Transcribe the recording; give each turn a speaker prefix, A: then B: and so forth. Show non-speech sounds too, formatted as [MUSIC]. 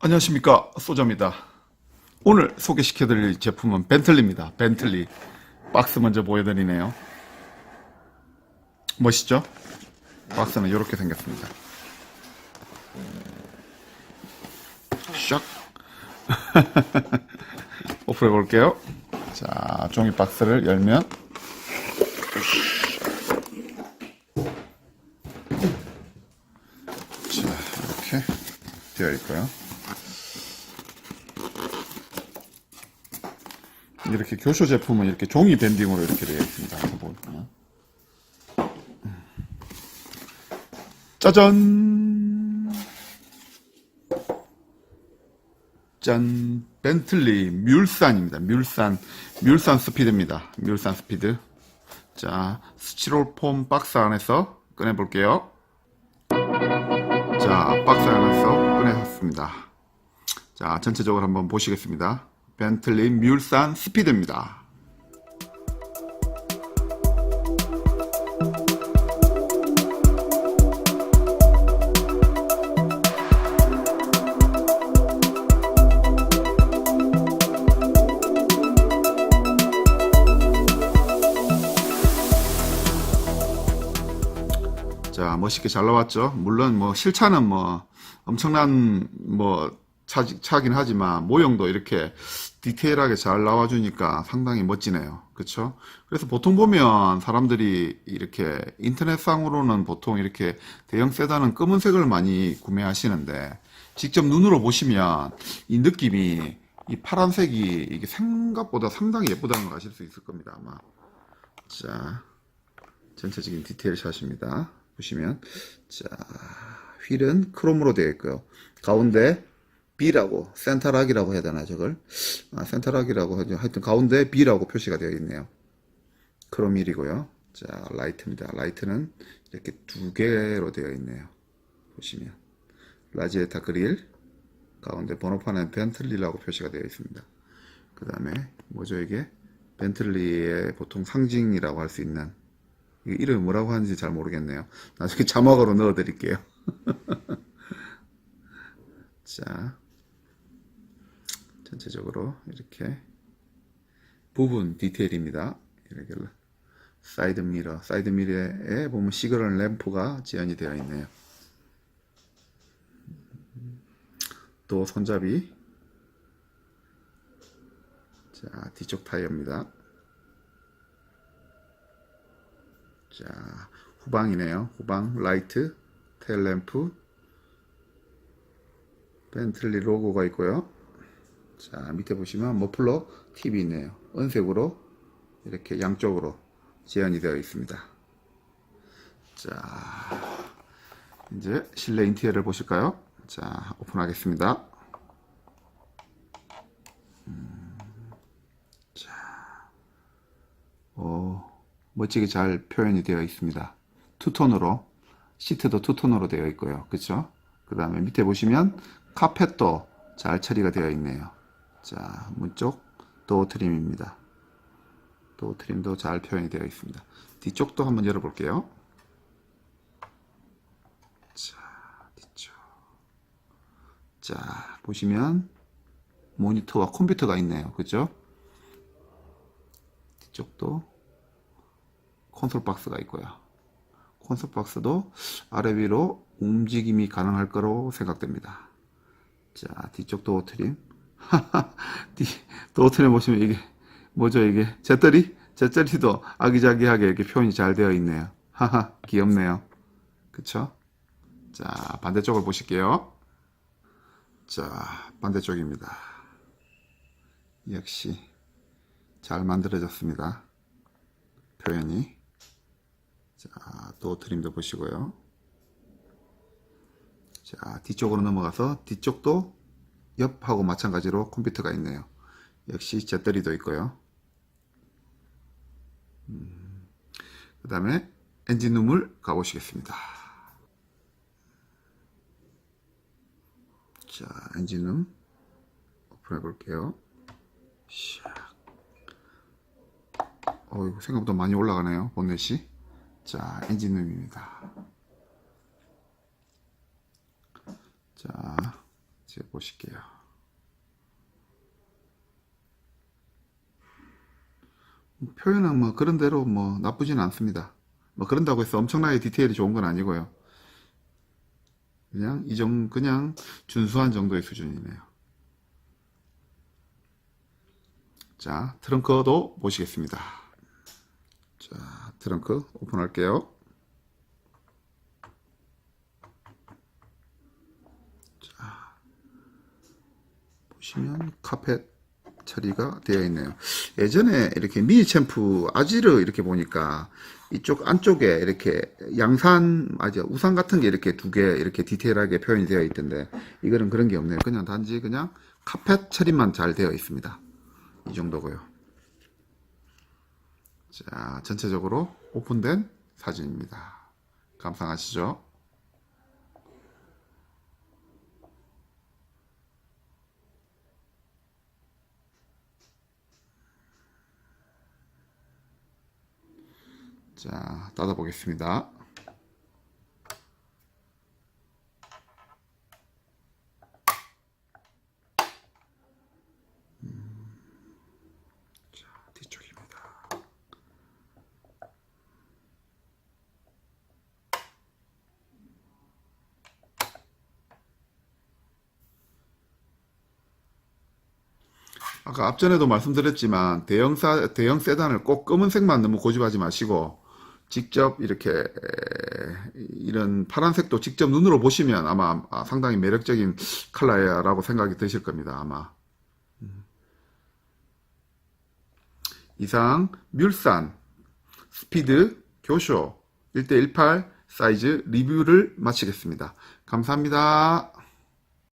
A: 안녕하십니까. 소자입니다. 오늘 소개시켜드릴 제품은 벤틀리입니다. 벤틀리. 박스 먼저 보여드리네요. 멋있죠? 박스는 이렇게 생겼습니다. 샥. [LAUGHS] 오픈해 볼게요. 자 종이 박스를 열면. 자 이렇게 되어 있고요 이렇게 교쇼 제품은 이렇게 종이 밴딩으로 이렇게 되어 있습니다. 한번 보면. 짜잔! 짠! 벤틀리 뮬산입니다. 뮬산, 뮬산 스피드입니다. 뮬산 스피드. 자, 스티로폼 박스 안에서 꺼내볼게요. 자, 박스 안에서 꺼내셨습니다. 자, 전체적으로 한번 보시겠습니다. 벤틀리 뮬산 스피드입니다. 자, 멋있게 잘 나왔죠? 물론 뭐 실차는 뭐 엄청난 뭐 차, 차긴 하지만 모형도 이렇게 디테일하게 잘 나와주니까 상당히 멋지네요. 그쵸? 그래서 보통 보면 사람들이 이렇게 인터넷상으로는 보통 이렇게 대형 세단은 검은색을 많이 구매하시는데 직접 눈으로 보시면 이 느낌이 이 파란색이 이게 생각보다 상당히 예쁘다는 걸 아실 수 있을 겁니다. 아마. 자, 전체적인 디테일 샷입니다. 보시면 자 휠은 크롬으로 되어 있고요. 가운데 B라고 센터락이라고 해야 되나 저걸 아, 센터락이라고 하죠. 하여튼 가운데 B라고 표시가 되어 있네요. 크롬 휠이고요. 자 라이트입니다. 라이트는 이렇게 두 개로 되어 있네요. 보시면 라지에타 그릴 가운데 번호판은 벤틀리라고 표시가 되어 있습니다. 그 다음에 뭐죠 이게 벤틀리의 보통 상징이라고 할 수 있는 이 이름이 뭐라고 하는지 잘 모르겠네요. 나중에 자막으로 넣어 드릴게요. [LAUGHS] 자, 전체적으로 이렇게 부분 디테일입니다. 이렇게 사이드 미러, 사이드 미러에 보면 시그널 램프가 지연이 되어 있네요. 또 손잡이. 자, 뒤쪽 타이어입니다. 자, 후방이네요. 후방 라이트, 테일 램프, 벤틀리 로고가 있고요. 자, 밑에 보시면 머플러 팁이 있네요. 은색으로 이렇게 양쪽으로 재현이 되어 있습니다. 자, 이제 실내 인테리어를 보실까요? 자, 오픈하겠습니다. 음, 자, 오, 멋지게 잘 표현이 되어 있습니다. 투톤으로 시트도 투톤으로 되어 있고요. 그쵸? 그 다음에 밑에 보시면 카펫도 잘 처리가 되어 있네요. 자, 문쪽 도어 트림입니다. 도어 트림도 잘 표현이 되어 있습니다. 뒤쪽도 한번 열어볼게요. 자, 뒤쪽. 자, 보시면 모니터와 컴퓨터가 있네요. 그죠? 뒤쪽도 콘솔 박스가 있고요. 콘솔 박스도 아래 위로 움직임이 가능할 거로 생각됩니다. 자, 뒤쪽 도어 트림. 뒤, 도어 트림 보시면 이게 뭐죠 이게? 잿더리? 잿더리도 아기자기하게 이렇게 표현이 잘 되어 있네요. 하하, 귀엽네요. 그쵸? 자, 반대쪽을 보실게요. 자, 반대쪽입니다. 역시 잘 만들어졌습니다. 표현이. 자, 또 트림도 보시고요. 자, 뒤쪽으로 넘어가서 뒤쪽도 옆하고 마찬가지로 컴퓨터가 있네요. 역시 잿더리도 있고요. 음, 그 다음에 엔진룸을 가보시겠습니다. 자, 엔진룸 오픈해 볼게요. 샥. 어, 생각보다 많이 올라가네요. 본넷이. 자, 엔진룸입니다. 자, 이제 보실게요. 표현은 뭐 그런 대로 뭐 나쁘진 않습니다. 뭐 그런다고 해서 엄청나게 디테일이 좋은 건 아니고요. 그냥 이 정, 그냥 준수한 정도의 수준이네요. 자, 트렁크도 보시겠습니다. 자, 트렁크 오픈할게요. 보시면 카펫 처리가 되어 있네요. 예전에 이렇게 미니 챔프 아지르 이렇게 보니까 이쪽 안쪽에 이렇게 양산 맞아 우산 같은 게 이렇게 두 개 이렇게 디테일하게 표현이 되어 있던데 이거는 그런 게 없네요. 그냥 단지 그냥 카펫 처리만 잘 되어 있습니다. 이 정도고요. 자, 전체적으로 오픈된 사진입니다. 감상하시죠? 자, 닫아보겠습니다. 음. 아까 앞전에도 말씀드렸지만 대형 사, 대형 세단을 꼭 검은색만 너무 고집하지 마시고 직접 이렇게 에, 이런 파란색도 직접 눈으로 보시면 아마 아, 상당히 매력적인 컬러야라고 생각이 드실 겁니다. 아마 음. 이상 뮬산 스피드 교쇼 1대18 사이즈 리뷰를 마치겠습니다. 감사합니다.